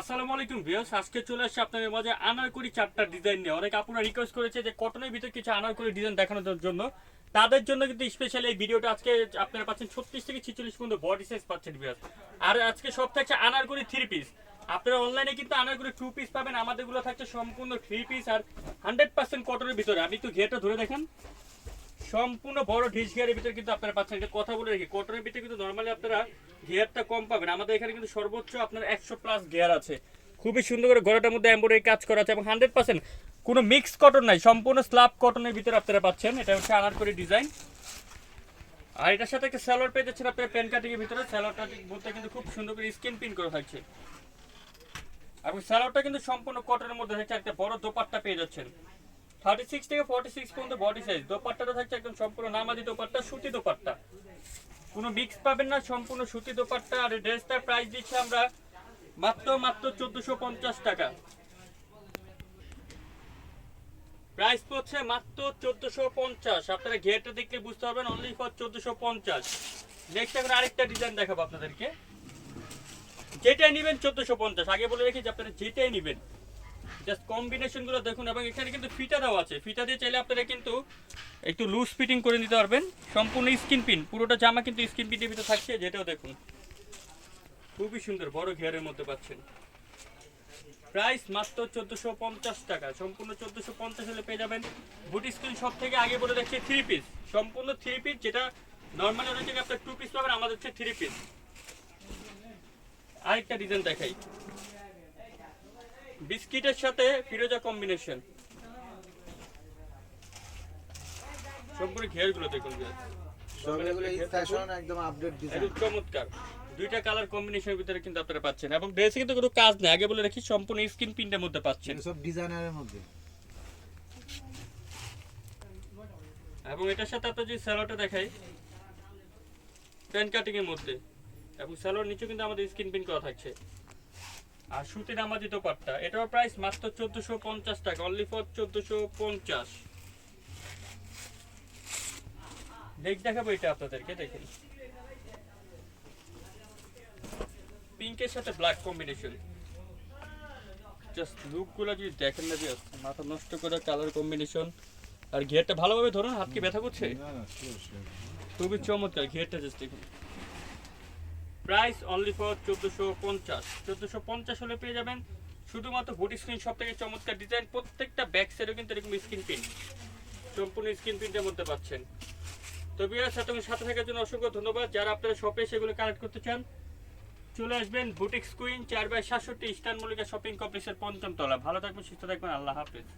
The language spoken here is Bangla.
আসসালামু আলাইকুম ভিউয়ার্স, আজকে চলে আসছে আপনাদের মাঝে আনারকলি চারটা ডিজাইন নিয়ে। অনেক আপুরা রিকোয়েস্ট করেছে যে কটনের ভিতরে কিছু আনারকলি ডিজাইন দেখানোর জন্য। তাদের জন্য কিন্তু স্পেশালি এই ভিডিওটা আজকে আপনারা পাচ্ছেন ছত্রিশ থেকে ছিচল্লিশ পর্যন্ত বডি সাইজ পাচ্ছেন ভিউয়ার্স। আর আজকে সব থাকছে আনারকলি থ্রি পিস আপনারা অনলাইনে কিন্তু আনারকলি টু পিস পাবেন, আমাদেরগুলো থাকছে সম্পূর্ণ থ্রি পিস আর হান্ড্রেড পার্সেন্ট কটনের ভিতরে। আপনি একটু ঘেটা ধরে দেখেন। সম্পূর্ণ বড় ঢিস গিয়ারের ভিতরে কিন্তু আপনারা পাচ্ছেন। এটা কথা বলে রাখি কটনের ভিতরে কিন্তু নর্মালি আপনারা গিয়ারটা কম পাবেন। আমাদের এখানে কিন্তু সর্বোচ্চ আপনার একশো প্লাস গিয়ার আছে। খুবই সুন্দর করে গড়াটার মধ্যে এম্বয়ডারি কাজ করা আছে এবং হান্ড্রেড পার্সেন্ট কোনো মিক্স কটন নাই, সম্পূর্ণ স্ল্যাব কটনের ভিতরে আপনারা পাচ্ছেন। এটা হচ্ছে আনারকলি ডিজাইন আর এটার সাথে একটা স্যালোয়ার পেয়ে যাচ্ছেন আপনার পেন কাটিং এর ভিতরে। স্যালোয়ারটা বলতে কিন্তু খুব সুন্দর করে স্কিন পিন করা থাকছে এবং স্যালোয়ারটা কিন্তু সম্পূর্ণ কটনের মধ্যে থাকছে একটা বড় দোপাট্টা পেয়ে যাচ্ছেন। থার্টি সিক্স থেকে ফর্টি সিক্স পর্যন্ত বডি সাইজ দোপাট্টাটা থাকছে একদম সম্পূর্ণ নামাজি দোপাট্টা, সুতি দোপাট্টা। কোনো মিক্স পাবেন না, সম্পূর্ণ সুতি দোপাট্টা। আর ড্রেসটার প্রাইস দিচ্ছি আমরা মাত্র মাত্র চোদ্দশো পঞ্চাশ টাকা। প্রাইস পড়ছে মাত্র চোদ্দশো পঞ্চাশ। আপনারা ঘেরটা দেখলে বুঝতে পারবেন অনলি ফর চোদ্দশো পঞ্চাশ। নেক্সট এখন আরেকটা ডিজাইন দেখাবো আপনাদেরকে। যেটাই নেবেন চোদ্দশো পঞ্চাশ। আগে বলে রেখেছি, আপনারা যেটাই নেবেন। জাস্ট কম্বিনেশনগুলো দেখুন, এবং এখানে কিন্তু ফিটা দেওয়া আছে। ফিটা দিয়ে চাইলে আপনারা কিন্তু একটু লুজ ফিটিং করে নিতে পারবেন। সম্পূর্ণ স্কিন পিন পুরোটা জামা কিন্তু স্কিন পিনের ভিতরে থাকছে, যেটাও দেখুন। খুবই সুন্দর, বড় ঘেরের মধ্যে পাচ্ছেন। প্রাইস মাত্র চোদ্দোশো পঞ্চাশ টাকা। সম্পূর্ণ চোদ্দোশো পঞ্চাশ হলে পেয়ে যাবেন। বুটি স্ক্রিন সব থেকে আগে বলে দেখছি থ্রি পিস সম্পূর্ণ থ্রি পিস যেটা নর্মালি অনেক আপনার টু পিস পাবেন, আমাদের হচ্ছে থ্রি পিস আরেকটা ডিজাইন দেখাই। বিস্কিটের সাথে ফিরোজা কম্বিনেশন ঘেরগুলো দেখুন চমৎকার। দুইটা কালার কম্বিনেশনের ভিতরে কিন্তু আপনারা পাচ্ছেন। এবং ড্রেসে কিন্তু কোনো কাজ নেই। আগে বলে রাখি সম্পূর্ণ স্কিন প্রিন্টের মধ্যে পাচ্ছেন। সব ডিজাইনারের মধ্যে। এবং এটার সাথে আপনার যদি স্যালোটা দেখাই প্যান কাটিং এর মধ্যে। এবং স্যালোর নিচে কিন্তু আমাদের স্কিন প্রিন্ট করা থাকছে। আর সুতির আমাদের দোপাট্টা এটার প্রাইস মাত্র চোদ্দশো পঞ্চাশ টাকা অনলি ফর চোদ্দশো পঞ্চাশ। দেখ দেখাবো এটা আপনাদেরকে দেখেন। পিঙ্কের সাথে ব্ল্যাক কম্বিনেশন জাস্ট লুকগুলো যদি দেখেন না জাস্ট মাথা নষ্ট করে কালার কম্বিনেশন আর ঘিয়ারটা ভালোভাবে ধরুন হাত কি ব্যথা করছে? খুবই চমৎকার ঘিয়ারটা জাস্ট দেখুন। প্রাইস অনলি ফর চোদ্দোশো পঞ্চাশ। চোদ্দোশো পঞ্চাশ হলে পেয়ে যাবেন শুধুমাত্র বুটি স্ক্রিন সব থেকে চমৎকার ডিজাইন প্রত্যেকটা ব্যাক সাইডেও কিন্তু এরকম স্ক্রিন প্রিন্ট সম্পূর্ণ স্ক্রিন প্রিন্টের মধ্যে পাচ্ছেন। তো বিয়ার সাথে সাথে থাকার জন্য অসংখ্য ধন্যবাদ। যারা আপনারা শপে সেগুলো কালেক্ট করতে চান, চলে আসবেন বুটিক্স কুইন চার বাই সাতষট্টি, ইস্টার্ন মল্লিকা শপিং কমপ্লেক্সের পঞ্চম তলা। ভালো থাকবেন, সুস্থ থাকবেন, আল্লাহ হাফেজ।